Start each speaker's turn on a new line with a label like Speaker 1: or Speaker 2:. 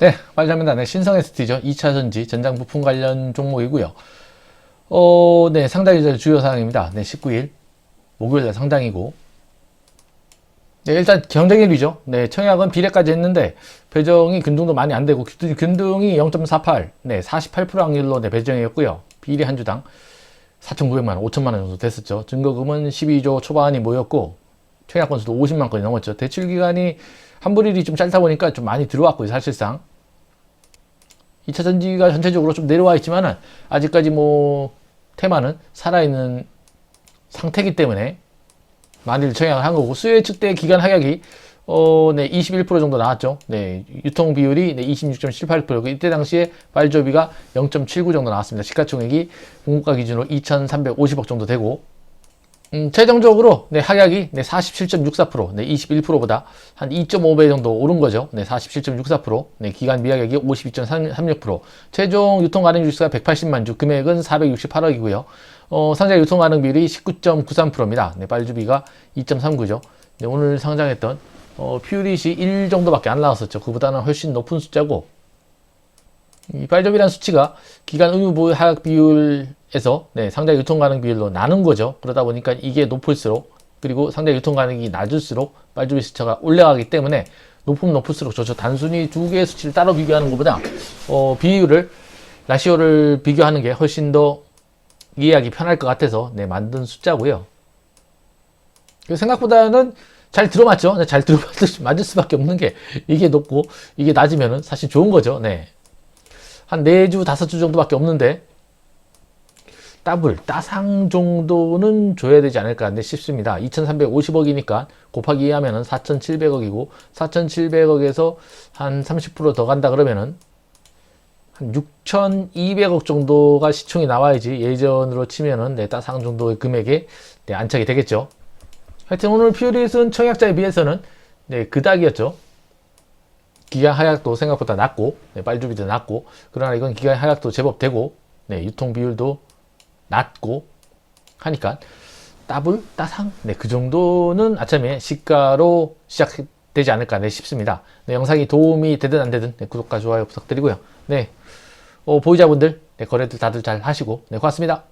Speaker 1: 네, 빨리합니다. 네, 신성 ST죠. 2차 전지 전장 부품 관련 종목이고요. 어, 네, 상당히 주요 사항입니다. 네, 19일 목요일 날 상당이고. 네, 일단 경쟁일이죠. 네, 청약은 비례까지 했는데 배정이 근등도 많이 안 되고 근- 근등이 0.48, 네, 48% 확률로 네, 배정이었고요. 비례 한 주당 4,900만 원, 5천만 원 정도 됐었죠. 증거금은 12조 초반이 모였고 청약 건수도 50만 건이 넘었죠. 대출 기간이 환불일이 좀 짧다 보니까 좀 많이 들어왔고요, 사실상. 2차 전지가 전체적으로 좀 내려와 있지만은 아직까지 뭐 테마는 살아있는 상태이기 때문에 많이들 청약을 한 거고 예측 때 기간 하락이 어, 네, 21% 정도 나왔죠. 네, 유통 비율이 네, 26.78%고 이때 당시에 발조비가 0.79 정도 나왔습니다. 시가총액이 공급가 기준으로 2,350억 정도 되고 음, 최종적으로 네, 하락이 네, 47.64%, 네, 21%보다 한 2.5배 정도 오른 거죠. 네, 47.64%, 네, 기간 미가격이 52.36%, 최종 유통 가능 주수가 180만 주, 금액은 468억이고요. 어, 상장 유통 가능 비율이 19.93%입니다. 네, 발주비가 2.39죠. 네, 오늘 상장했던 어, 퓨릿이 1 정도밖에 안 나왔었죠. 그보다는 훨씬 높은 숫자고 이 발접이라는 수치가 기간 의무부 하락 비율에서 네, 상자 유통 가능 비율로 나눈 거죠. 그러다 보니까 이게 높을수록 그리고 상자 유통 가능이 낮을수록 발주비 수치가 올라가기 때문에 높으면 높을수록 좋죠. 단순히 두 개의 수치를 따로 비교하는 것보다 어, 비율을 라시오를 비교하는 게 훨씬 더 이해하기 편할 것 같아서 네, 만든 숫자고요. 생각보다는 잘 들어맞죠. 네, 잘 들어맞을 수밖에 없는 게 이게 높고 이게 낮으면은 사실 좋은 거죠. 네. 한 4주, 5주 정도밖에 없는데 더블, 따상 정도는 줘야 되지 않을까 네, 싶습니다. 2,350억이니까 곱하기 2 하면은 4,700억이고 4,700억에서 한 30%더 간다 그러면은 한 6,200억 정도가 시총이 나와야지 예전으로 치면은 네, 따상 정도의 금액에 네, 안착이 되겠죠. 하여튼 오늘 퓨릿은 청약자에 비해서는 네, 그닥이었죠. 기간 하락도 생각보다 낮고 네, 빨주비도 낮고 그러나 이건 기간 하락도 제법 되고 네, 유통 비율도 낮고 하니까 더블 따상 네, 그 정도는 아침에 시가로 시작되지 않을까 네, 싶습니다. 네, 영상이 도움이 되든 안 되든 네, 구독과 좋아요 부탁드리고요. 네, 어, 보유자분들 네, 거래들 다들 잘 하시고 네, 고맙습니다.